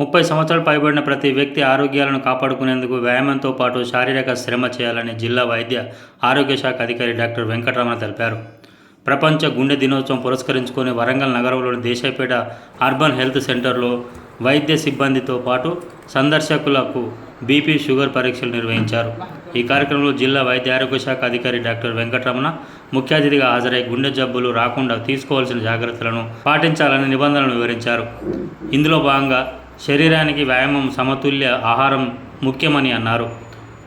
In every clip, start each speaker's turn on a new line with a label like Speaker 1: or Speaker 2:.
Speaker 1: ముప్పై సంవత్సరాలు పైబడిన ప్రతి వ్యక్తి ఆరోగ్యాలను కాపాడుకునేందుకు వ్యాయామంతో పాటు శారీరక శ్రమ చేయాలని జిల్లా వైద్య ఆరోగ్య శాఖ అధికారి డాక్టర్ వెంకటరమణ తెలిపారు. ప్రపంచ గుండె దినోత్సవం పురస్కరించుకొని వరంగల్ నగరంలోని దేశాయపేట అర్బన్ హెల్త్ సెంటర్లో వైద్య సిబ్బందితో పాటు సందర్శకులకు బీపీ షుగర్ పరీక్షలు నిర్వహించారు. ఈ కార్యక్రమంలో జిల్లా వైద్య ఆరోగ్య శాఖ అధికారి డాక్టర్ వెంకటరమణ ముఖ్య అతిథిగా హాజరై గుండె జబ్బులు రాకుండా తీసుకోవాల్సిన జాగ్రత్తలను పాటించాలని నిబంధనలు వివరించారు. ఇందులో భాగంగా శరీరానికి వ్యాయామం సమతుల్య ఆహారం ముఖ్యమని అన్నారు.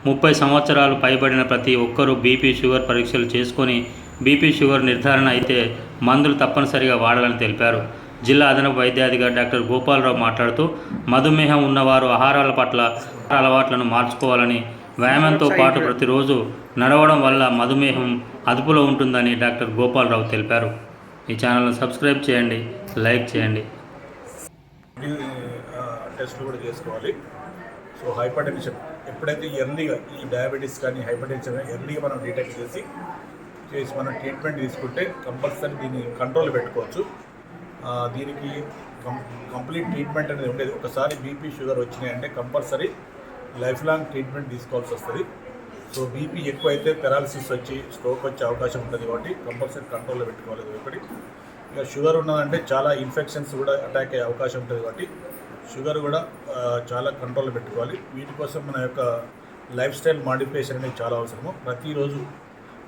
Speaker 1: ముప్పై సంవత్సరాలు పైబడిన ప్రతి ఒక్కరూ బీపీ షుగర్ పరీక్షలు చేసుకొని బీపీ షుగర్ నిర్ధారణ అయితే మందులు తప్పనిసరిగా వాడాలని తెలిపారు. జిల్లా అదనపు వైద్యాధికారి డాక్టర్ గోపాలరావు మాట్లాడుతూ మధుమేహం ఉన్నవారు ఆహారాల పట్ల అలవాట్లను మార్చుకోవాలని వ్యాయామంతో పాటు ప్రతిరోజు నడవడం వల్ల మధుమేహం అదుపులో ఉంటుందని డాక్టర్ గోపాలరావు తెలిపారు. ఈ ఛానల్ను సబ్స్క్రైబ్ చేయండి లైక్ చేయండి.
Speaker 2: టెస్ట్లు కూడా చేసుకోవాలి. సో హైపర్ టెన్షన్ ఎప్పుడైతే ఎర్లీగా ఈ డయాబెటీస్ కానీ హైపర్ టెన్షన్ ఎర్లీగా మనం డిటెక్ట్ చేసి చేసి మనం ట్రీట్మెంట్ తీసుకుంటే కంపల్సరీ దీన్ని కంట్రోల్ పెట్టుకోవచ్చు. దీనికి కం కంప్లీట్ ట్రీట్మెంట్ అనేది ఉండేది. ఒకసారి బీపీ షుగర్ వచ్చినాయంటే కంపల్సరీ లైఫ్ లాంగ్ ట్రీట్మెంట్ తీసుకోవాల్సి వస్తుంది. సో బీపీ ఎక్కువ అయితే పెరాలసిస్ వచ్చి స్ట్రోక్ వచ్చే అవకాశం ఉంటుంది కాబట్టి కంపల్సరీ కంట్రోల్లో పెట్టుకోవాలి. ఒకటి ఇక షుగర్ ఉన్నదంటే చాలా ఇన్ఫెక్షన్స్ కూడా అటాక్ అయ్యే అవకాశం ఉంటుంది కాబట్టి షుగర్ కూడా చాలా కంట్రోల్ పెట్టుకోవాలి. వీటి కోసం మన యొక్క లైఫ్ స్టైల్ మాడిఫికేషన్ అనేది చాలా అవసరము. ప్రతిరోజు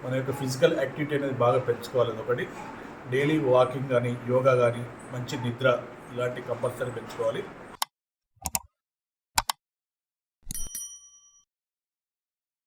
Speaker 2: మన యొక్క ఫిజికల్ యాక్టివిటీ అనేది బాగా పెంచుకోవాలి ఒకటి డైలీ వాకింగ్ కానీ యోగా కానీ మంచి నిద్ర ఇలాంటి కంపల్సరీ పెంచుకోవాలి.